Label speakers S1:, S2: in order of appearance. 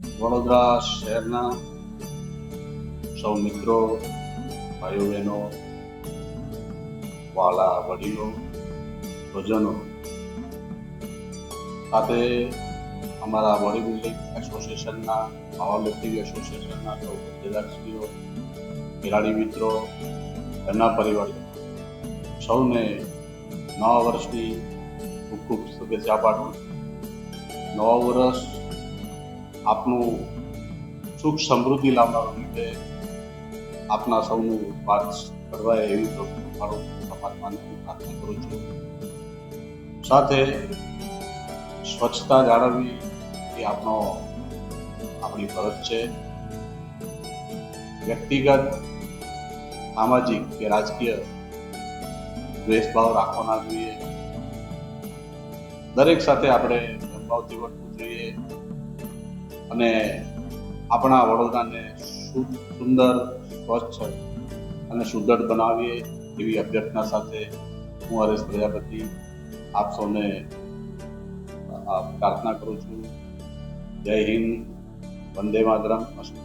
S1: વડોદરા શહેરના સૌ મિત્રો, ભાઈઓ, બહેનો, વાલા, વડીલો, સ્વજનો, સાથે અમારા બોડી બિલ્ડિંગ એસોસિએશનના પાવર લિફ્ટિંગ એસોસિએશનના સૌ હોદ્દેદારશ્રીઓ ખેલાડી મિત્રો એમના પરિવાર, સૌને નવા વર્ષની ખૂબ ખૂબ શુભેચ્છા પાઠવું નવા વર્ષ આપનું સુખ સમૃદ્ધિ લાવનારું રીતે આપના સૌનું વાત કરવા એવી મારું પ્રાર્થના કરું છું. સાથે સ્વચ્છતા જાળવવી એ આપણો આપણી ફરજ છે. વ્યક્તિગત, સામાજિક કે રાજકીય દ્વેષભાવ રાખવો ના જોઈએ. દરેક સાથે આપણે સદભાવથી વર્તવું જોઈએ અને આપણા વડોદરાને સુંદર, સ્વચ્છ અને સુદૃઢ બનાવીએ એવી અભ્યર્થના સાથે હું હરેશ પ્રજાપતિ આપ સૌને પ્રાર્થના કરું છું. જય હિન્દ, વંદે માતરમ. અસ્તુ